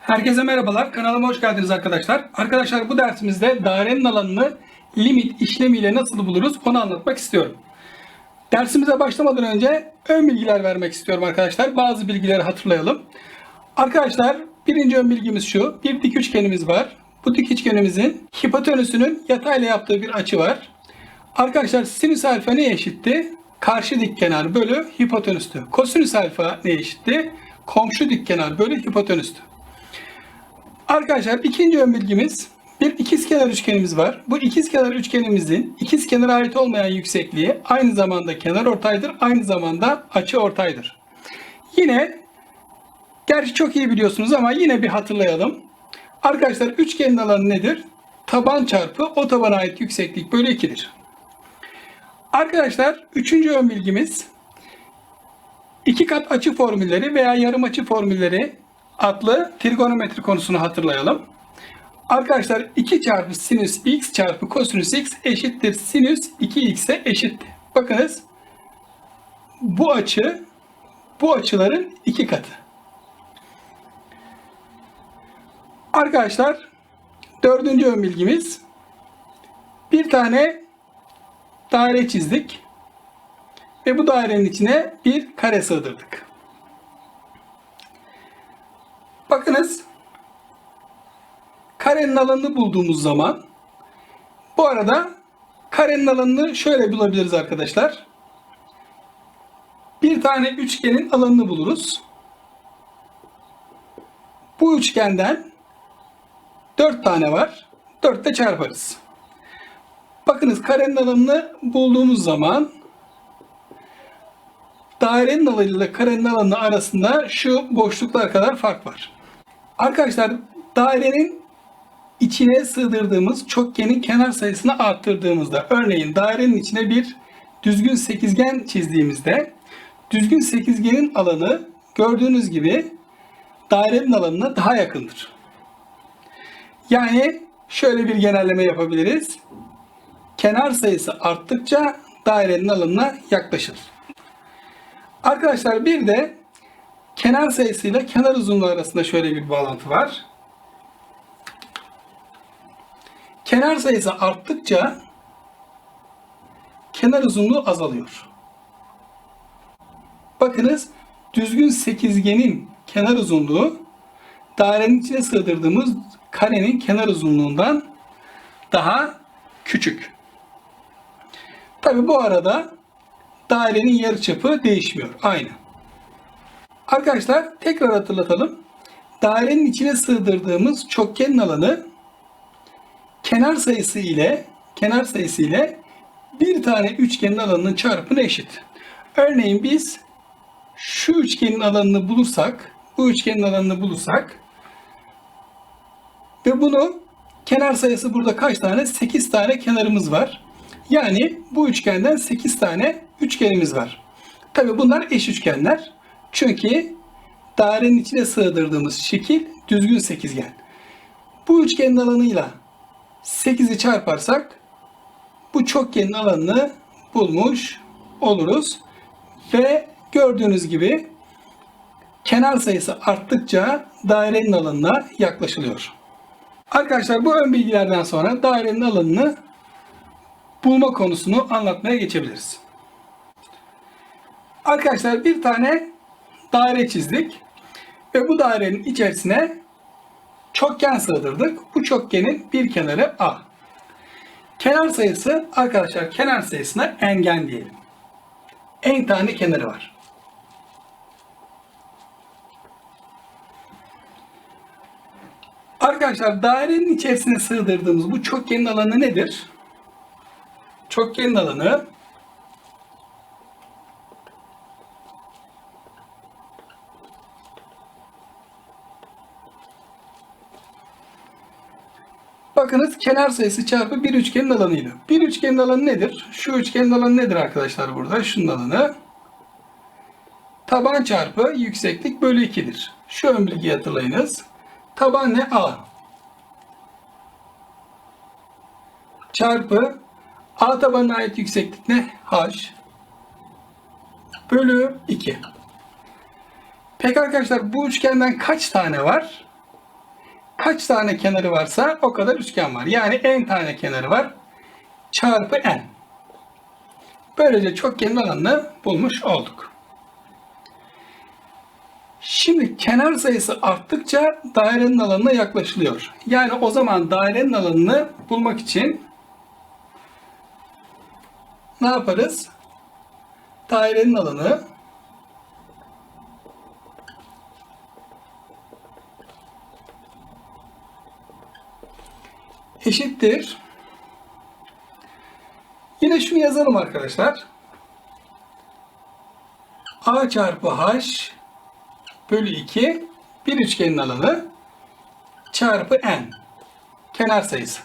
Herkese merhabalar. Kanalıma hoş geldiniz arkadaşlar. Arkadaşlar bu dersimizde dairenin alanını limit işlemiyle nasıl buluruz onu anlatmak istiyorum. Dersimize başlamadan önce ön bilgiler vermek istiyorum arkadaşlar. Bazı bilgileri hatırlayalım. Arkadaşlar birinci ön bilgimiz şu. Bir dik üçgenimiz var. Bu dik üçgenimizin hipotenüsünün yatayla yaptığı bir açı var. Arkadaşlar sinüs alfa neye eşitti? Karşı dik kenar bölü hipotenüstü. Kosinüs alfa neye eşitti? Komşu dik kenar bölü hipotenüstü. Arkadaşlar ikinci ön bilgimiz bir ikizkenar üçgenimiz var. Bu ikizkenar üçgenimizin ikizkenara ait olmayan yüksekliği aynı zamanda kenar ortaydır, aynı zamanda açı ortaydır. Yine gerçi çok iyi biliyorsunuz ama yine bir hatırlayalım. Arkadaşlar üçgenin alanı nedir? Taban çarpı o tabana ait yükseklik bölü 2'dir. Arkadaşlar üçüncü ön bilgimiz iki kat açı formülleri veya yarım açı formülleri adlı trigonometri konusunu hatırlayalım. Arkadaşlar 2 çarpı sinüs x çarpı kosinüs x eşittir sinüs 2x'e eşittir. Bakınız bu açı bu açıların iki katı. Arkadaşlar dördüncü ön bilgimiz bir tane daire çizdik ve bu dairenin içine bir kare sığdırdık. Bakınız karenin alanını bulduğumuz zaman bu arada karenin alanını şöyle bulabiliriz arkadaşlar. Bir tane üçgenin alanını buluruz. Bu üçgenden 4 tane var. 4 de çarparız. Bakınız karenin alanını bulduğumuz zaman dairenin alanı ile karenin alanı arasında şu boşluklar kadar fark var. Arkadaşlar dairenin içine sığdırdığımız çokgenin kenar sayısını arttırdığımızda örneğin dairenin içine bir düzgün sekizgen çizdiğimizde düzgün sekizgenin alanı gördüğünüz gibi dairenin alanına daha yakındır. Yani şöyle bir genelleme yapabiliriz. Kenar sayısı arttıkça dairenin alanına yaklaşır. Arkadaşlar bir de kenar sayısıyla kenar uzunluğu arasında şöyle bir bağlantı var. Kenar sayısı arttıkça kenar uzunluğu azalıyor. Bakınız düzgün sekizgenin kenar uzunluğu dairenin içine sığdırdığımız karenin kenar uzunluğundan daha küçük. Tabi bu arada dairenin yarıçapı değişmiyor. Aynı. Arkadaşlar tekrar hatırlatalım. Dairenin içine sığdırdığımız çokgenin alanı kenar sayısı ile kenar sayısı ile bir tane üçgenin alanının çarpımına eşit. Örneğin biz şu üçgenin alanını bulursak, bu üçgenin alanını bulursak ve bunu kenar sayısı burada kaç tane? 8 tane kenarımız var. Yani bu üçgenden 8 tane üçgenimiz var. Tabi bunlar eş üçgenler. Çünkü dairenin içine sığdırdığımız şekil düzgün sekizgen. Bu üçgenin alanıyla 8'i çarparsak bu çokgenin alanını bulmuş oluruz. Ve gördüğünüz gibi kenar sayısı arttıkça dairenin alanına yaklaşılıyor. Arkadaşlar bu ön bilgilerden sonra dairenin alanını bulma konusunu anlatmaya geçebiliriz. Arkadaşlar bir tane daire çizdik ve bu dairenin içerisine çokgen sığdırdık. Bu çokgenin bir kenarı A. Kenar sayısı arkadaşlar kenar sayısına engen diyelim. En tane kenarı var. Arkadaşlar dairenin içerisine sığdırdığımız bu çokgenin alanı nedir? Çokgenin alanı Bakınız kenar sayısı çarpı bir üçgenin alanıyla. Bir üçgenin alanı nedir? Şu üçgenin alanı nedir arkadaşlar burada? Şunun alanı. Taban çarpı yükseklik bölü 2'dir. Şu ön bilgiyi hatırlayınız. Taban ne? A. Çarpı A tabanına ait yükseklik ne? H. Bölü 2. Peki arkadaşlar bu üçgenden kaç tane var? Kaç tane kenarı varsa o kadar üçgen var. Yani n tane kenarı var. Çarpı n. Böylece çokgenin alanını bulmuş olduk. Şimdi kenar sayısı arttıkça dairenin alanına yaklaşılıyor. Yani o zaman dairenin alanını bulmak için ne yaparız? Dairenin alanı eşittir. Yine şunu yazalım arkadaşlar. A çarpı H bölü 2 bir üçgenin alanı çarpı n kenar sayısı.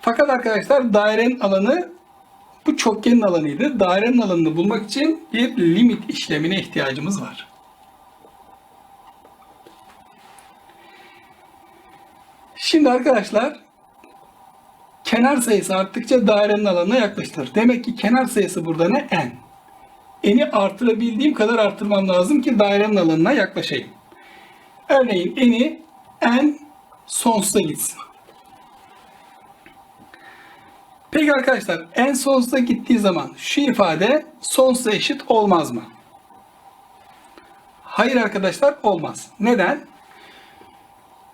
Fakat arkadaşlar dairenin alanı bu çokgenin alanıydı. Dairenin alanını bulmak için bir limit işlemine ihtiyacımız var. Şimdi arkadaşlar kenar sayısı arttıkça dairenin alanına yaklaşılır. Demek ki kenar sayısı burada ne? n. N'i artırabildiğim kadar artırmam lazım ki dairenin alanına yaklaşayım. Örneğin n'i n sonsuza gitsin. Peki arkadaşlar n sonsuza gittiği zaman şu ifade sonsuza eşit olmaz mı? Hayır arkadaşlar olmaz. Neden?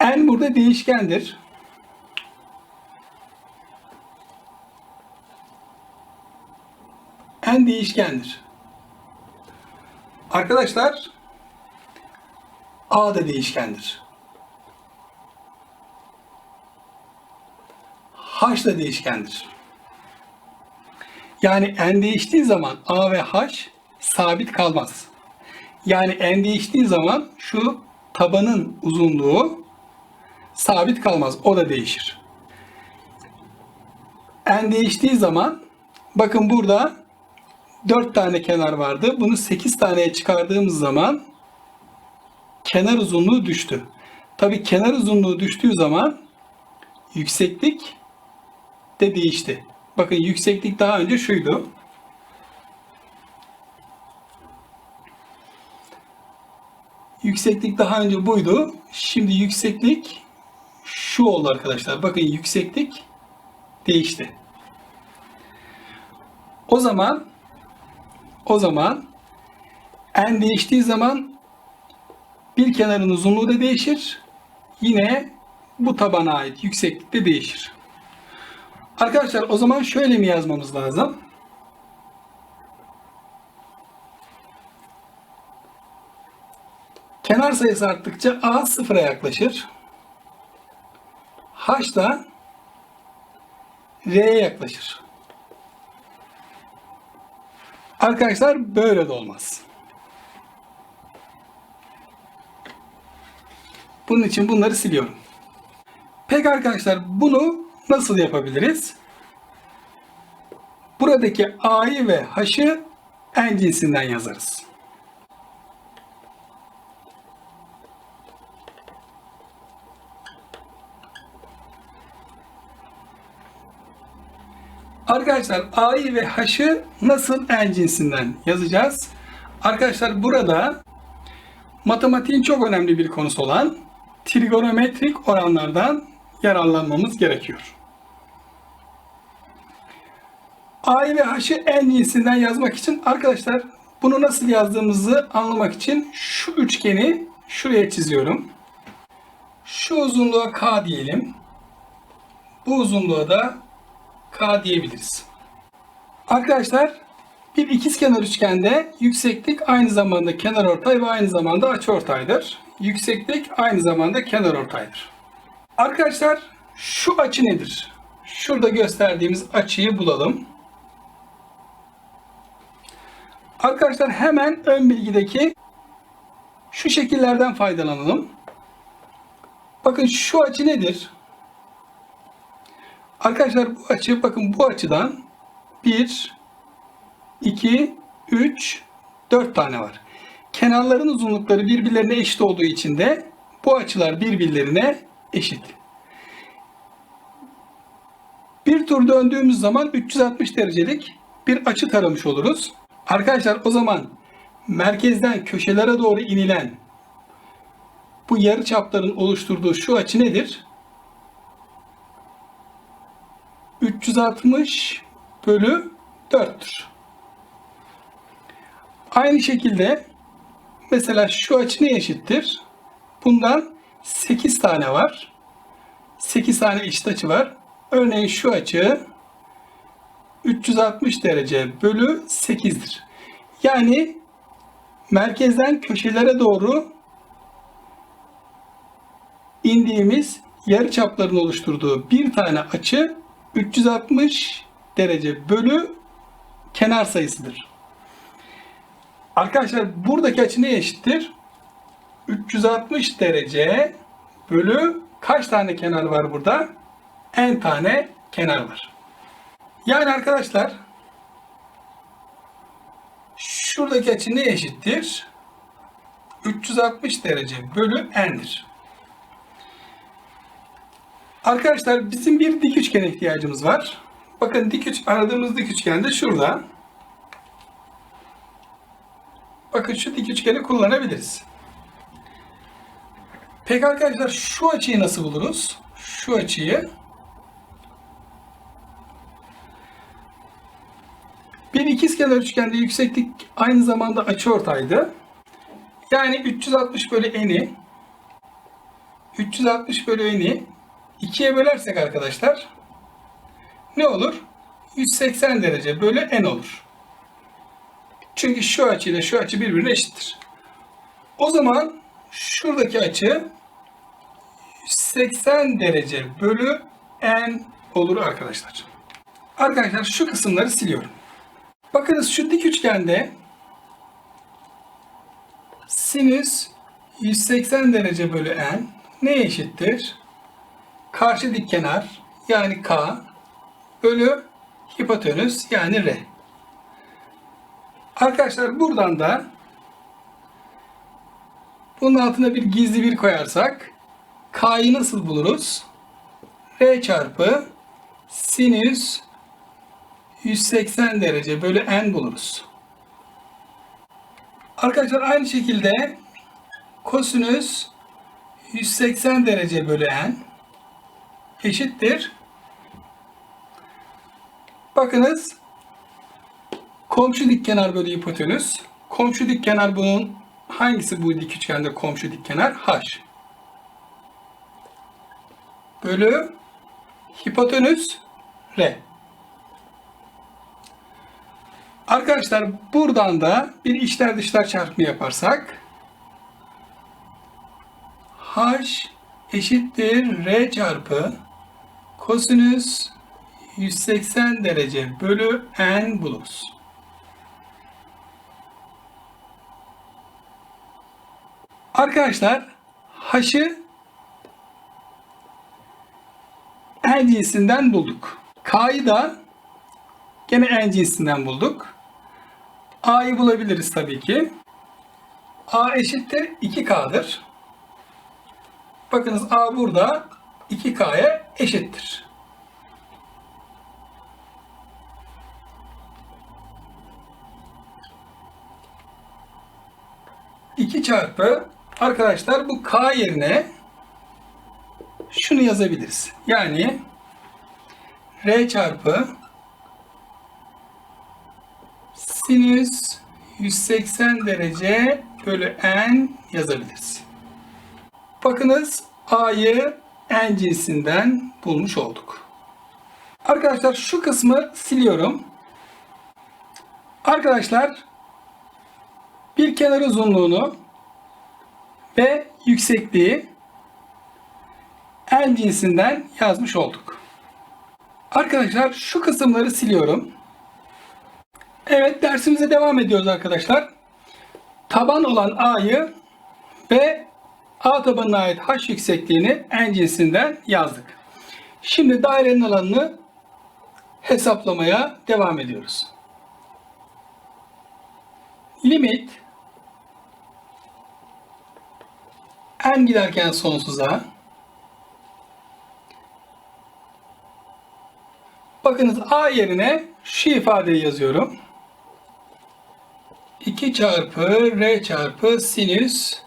N burada değişkendir. n değişkendir. Arkadaşlar a da değişkendir. h da değişkendir. Yani n değiştiği zaman a ve h sabit kalmaz. Yani n değiştiği zaman şu tabanın uzunluğu sabit kalmaz. O da değişir. n değiştiği zaman bakın burada 4 tane kenar vardı. Bunu 8 taneye çıkardığımız zaman kenar uzunluğu düştü. Tabi kenar uzunluğu düştüğü zaman yükseklik de değişti. Bakın yükseklik daha önce şuydu. Yükseklik daha önce buydu. Şimdi yükseklik şu oldu arkadaşlar. Bakın yükseklik değişti. O zaman o zaman n değiştiği zaman bir kenarın uzunluğu da değişir. Yine bu tabana ait yükseklik de değişir. Arkadaşlar o zaman şöyle mi yazmamız lazım? Kenar sayısı arttıkça a sıfıra yaklaşır. H da r'ye yaklaşır. Arkadaşlar böyle de olmaz. Bunun için bunları siliyorum. Peki arkadaşlar bunu nasıl yapabiliriz? Buradaki A'yı ve H'ı en cinsinden yazarız. Arkadaşlar A'yı ve H'ı nasıl en cinsinden yazacağız? Arkadaşlar burada matematiğin çok önemli bir konusu olan trigonometrik oranlardan yararlanmamız gerekiyor. A'yı ve H'ı en cinsinden yazmak için arkadaşlar bunu nasıl yazdığımızı anlamak için şu üçgeni şuraya çiziyorum. Şu uzunluğa K diyelim. Bu uzunluğa da K diyebiliriz. Arkadaşlar bir ikizkenar üçgende yükseklik aynı zamanda kenarortay ve aynı zamanda açıortaydır. Yükseklik aynı zamanda kenarortaydır. Arkadaşlar şu açı nedir? Şurada gösterdiğimiz açıyı bulalım. Arkadaşlar hemen ön bilgideki şu şekillerden faydalanalım. Bakın şu açı nedir? Arkadaşlar bu açı bakın bu açıdan 1 2 3 4 tane var. Kenarların uzunlukları birbirlerine eşit olduğu için de bu açılar birbirlerine eşit. Bir tur döndüğümüz zaman 360 derecelik bir açı taramış oluruz. Arkadaşlar o zaman merkezden köşelere doğru inilen bu yarı çapların oluşturduğu şu açı nedir? 360 bölü 4'tür. Aynı şekilde mesela şu açı ne eşittir? Bundan 8 tane var. 8 tane eşit açı var. Örneğin şu açı 360 derece bölü 8'dir. Yani merkezden köşelere doğru indiğimiz yarı çapların oluşturduğu bir tane açı 360 derece bölü kenar sayısıdır. Arkadaşlar buradaki açı neye eşittir? 360 derece bölü kaç tane kenar var burada? n tane kenar var. Yani arkadaşlar şuradaki açı neye eşittir? 360 derece bölü n'dir. Arkadaşlar bizim bir dik üçgene ihtiyacımız var. Bakın dik üç aradığımız dik üçgen de şurada. Bakın şu dik üçgeni kullanabiliriz. Peki arkadaşlar şu açıyı nasıl buluruz? Şu açıyı bir ikizkenar üçgende yükseklik aynı zamanda açıortaydı. Yani 360 bölü n'i 360 bölü n'i 2'ye bölersek arkadaşlar ne olur? 180 derece bölü n olur. Çünkü şu açı ile şu açı birbirine eşittir. O zaman şuradaki açı 180 derece bölü n olur arkadaşlar. Arkadaşlar şu kısımları siliyorum. Bakınız şu dik üçgende sinüs 180 derece bölü n neye eşittir? Karşı dik kenar yani k bölü hipotenüs yani r. Arkadaşlar buradan da bunun altına bir gizli bir koyarsak k'yı nasıl buluruz? r çarpı sinüs 180 derece bölü n buluruz. Arkadaşlar aynı şekilde kosinüs 180 derece bölü n eşittir. Bakınız komşu dik kenar bölü hipotenüs. Komşu dik kenar bunun hangisi bu dik üçgende komşu dik kenar? H. Bölü hipotenüs R. Arkadaşlar buradan da bir içler dışlar çarpımı yaparsak H eşittir R çarpı kosinüs 180 derece bölü n buluruz. Arkadaşlar h'ı n cinsinden bulduk. K'yı da gene n cinsinden bulduk. A'yı bulabiliriz tabii ki. A eşittir 2K'dır. Bakınız A burada 2K'ya eşittir. İki çarpı arkadaşlar bu K yerine şunu yazabiliriz. Yani R çarpı sinüs 180 derece bölü n yazabiliriz. Bakınız a'yı n cinsinden bulmuş olduk. Arkadaşlar şu kısmı siliyorum. Arkadaşlar bir kenar uzunluğunu ve yüksekliği n cinsinden yazmış olduk. Arkadaşlar şu kısımları siliyorum. Evet dersimize devam ediyoruz arkadaşlar. Taban olan A'yı ve A tabanına ait H yüksekliğini n cinsinden yazdık. Şimdi dairenin alanını hesaplamaya devam ediyoruz. Limit n giderken sonsuza Bakınız A yerine şu ifadeyi yazıyorum. 2 2 çarpı r çarpı sinüs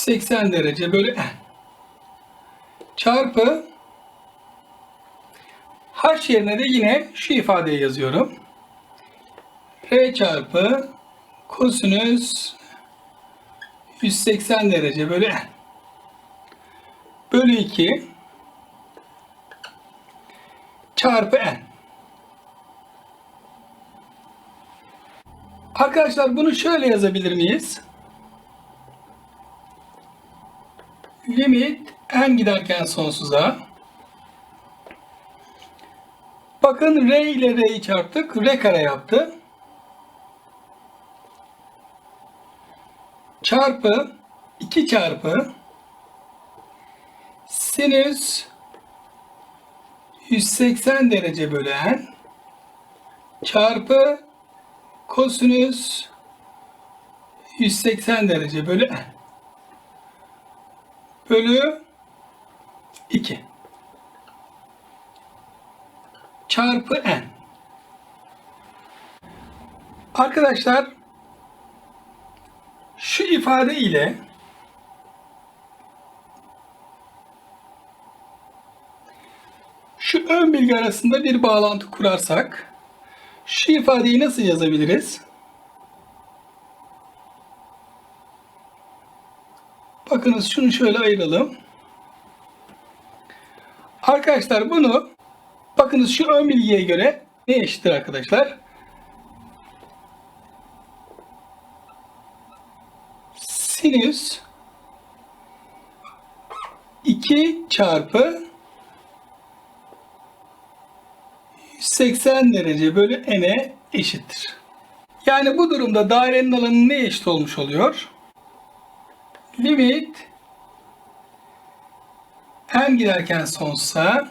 180 derece bölü n çarpı h yerine de yine şu ifadeyi yazıyorum. r çarpı kosinüs 180 derece bölü n bölü 2 çarpı n. Arkadaşlar bunu şöyle yazabilir miyiz? Limit n giderken sonsuza. Bakın r ile r'yi çarptık. r kare yaptı. Çarpı 2 çarpı sinüs 180 derece bölü n çarpı kosinüs 180 derece bölü n bölü 2 çarpı n. Arkadaşlar şu ifade ile şu ön bilgi arasında bir bağlantı kurarsak şu ifadeyi nasıl yazabiliriz? Bakınız şunu şöyle ayıralım. Arkadaşlar bunu bakınız şu ön bilgiye göre ne eşittir arkadaşlar? Sinüs 2 çarpı 180 derece bölü n'e eşittir. Yani bu durumda dairenin alanı ne eşit olmuş oluyor? Limit n giderken sonsuza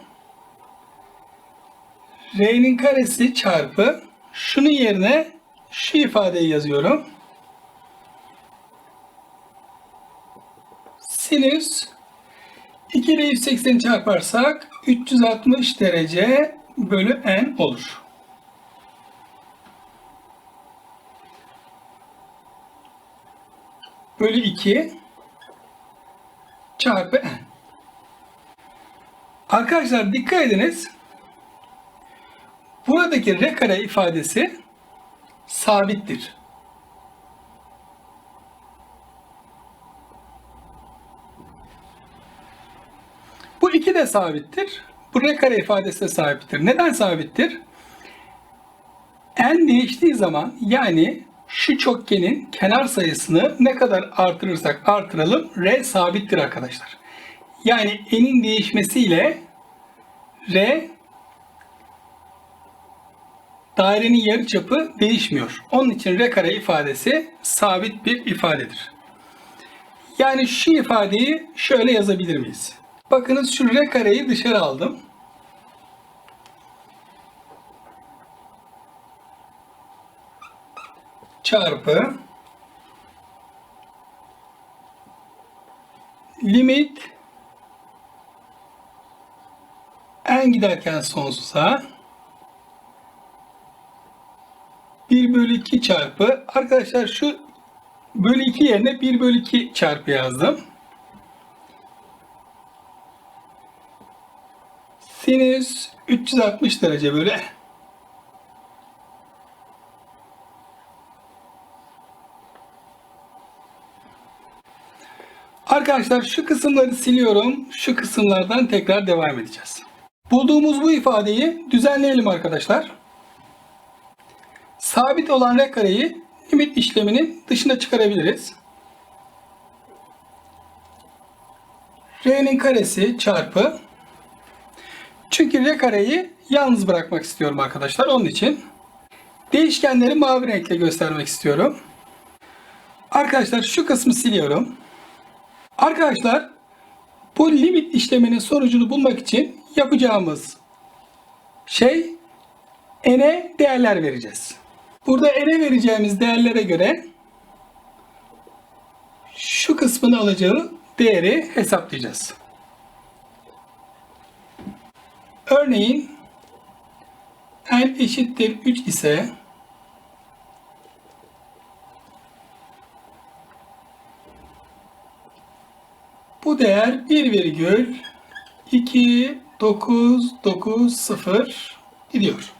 r'nin karesi çarpı şunun yerine şu ifadeyi yazıyorum. Sinüs 2 ile 180 çarparsak 360 derece bölü n olur. Bölü 2 çarpı n. Arkadaşlar dikkat ediniz. Buradaki r kare ifadesi sabittir. Bu iki de sabittir. Bu r kare ifadesi de sabittir. Neden sabittir? n değiştiği zaman yani şu çokgenin kenar sayısını ne kadar artırırsak artıralım r sabittir arkadaşlar. Yani n'in değişmesiyle r dairenin yarıçapı değişmiyor. Onun için r kare ifadesi sabit bir ifadedir. Yani şu ifadeyi şöyle yazabilir miyiz? Bakınız şu r kareyi dışarı aldım. Çarpı limit n giderken sonsuza 1 bölü 2 çarpı arkadaşlar şu bölü 2 yerine 1 bölü 2 çarpı yazdım. Sinüs 360 derece bölü Arkadaşlar şu kısımları siliyorum. Şu kısımlardan tekrar devam edeceğiz. Bulduğumuz bu ifadeyi düzenleyelim arkadaşlar. Sabit olan r kareyi limit işleminin dışına çıkarabiliriz. r'nin karesi çarpı çünkü r kareyi yalnız bırakmak istiyorum arkadaşlar. Onun için değişkenleri mavi renkle göstermek istiyorum. Arkadaşlar şu kısmı siliyorum. Arkadaşlar bu limit işleminin sonucunu bulmak için yapacağımız şey n'e değerler vereceğiz. Burada n'e vereceğimiz değerlere göre şu kısmını alacağı değeri hesaplayacağız. Örneğin n eşittir 3 ise Bu değer 1,2990 gidiyor.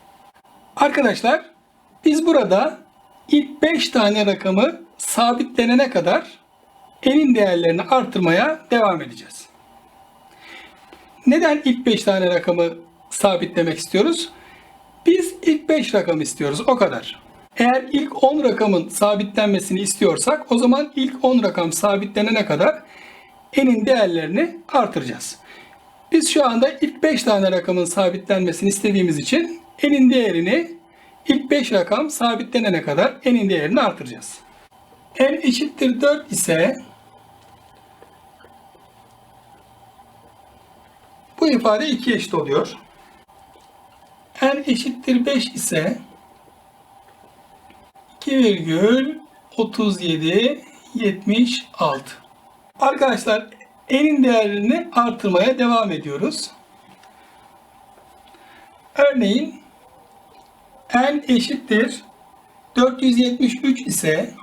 Arkadaşlar biz burada ilk 5 tane rakamı sabitlenene kadar enin değerlerini artırmaya devam edeceğiz. Neden ilk 5 tane rakamı sabitlemek istiyoruz? Biz ilk 5 rakam istiyoruz o kadar. Eğer ilk 10 rakamın sabitlenmesini istiyorsak o zaman ilk 10 rakam sabitlenene kadar enin değerlerini artıracağız. Biz şu anda ilk 5 tane rakamın sabitlenmesini istediğimiz için enin değerini ilk 5 rakam sabitlenene kadar enin değerini artıracağız. n eşittir 4 ise bu ifade 2 eşit oluyor. n eşittir 5 ise 2,3776 Arkadaşlar n'in değerini artırmaya devam ediyoruz. Örneğin n eşittir 473 ise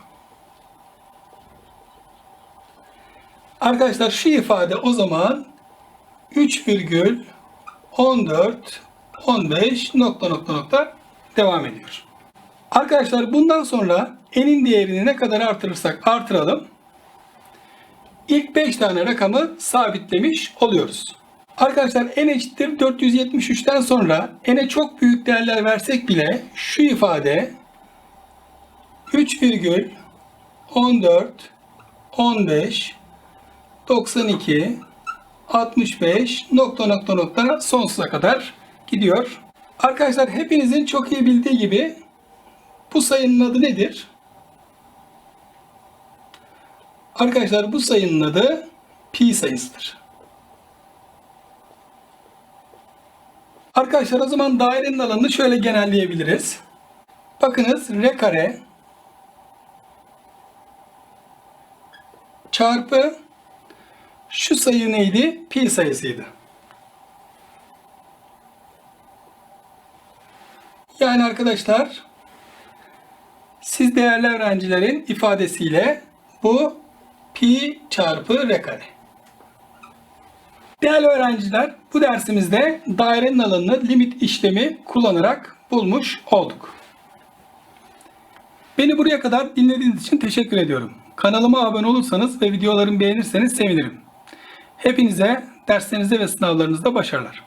arkadaşlar şu ifade o zaman 3,14 15 nokta nokta nokta devam ediyor. Arkadaşlar bundan sonra n'in değerini ne kadar artırırsak artıralım ilk 5 tane rakamı sabitlemiş oluyoruz. Arkadaşlar n eşittir 473'ten sonra n'e çok büyük değerler versek bile şu ifade 3,14 15 92 65 nokta nokta nokta sonsuza kadar gidiyor. Arkadaşlar hepinizin çok iyi bildiği gibi bu sayının adı nedir? Arkadaşlar bu sayının adı pi sayısıdır. Arkadaşlar o zaman dairenin alanını şöyle genelleyebiliriz. Bakınız r kare çarpı şu sayı neydi? Pi sayısıydı. Yani arkadaşlar siz değerli öğrencilerin ifadesiyle bu pi çarpı r kare. Değerli öğrenciler bu dersimizde dairenin alanını limit işlemi kullanarak bulmuş olduk. Beni buraya kadar dinlediğiniz için teşekkür ediyorum. Kanalıma abone olursanız ve videolarımı beğenirseniz sevinirim. Hepinize derslerinizde ve sınavlarınızda başarılar.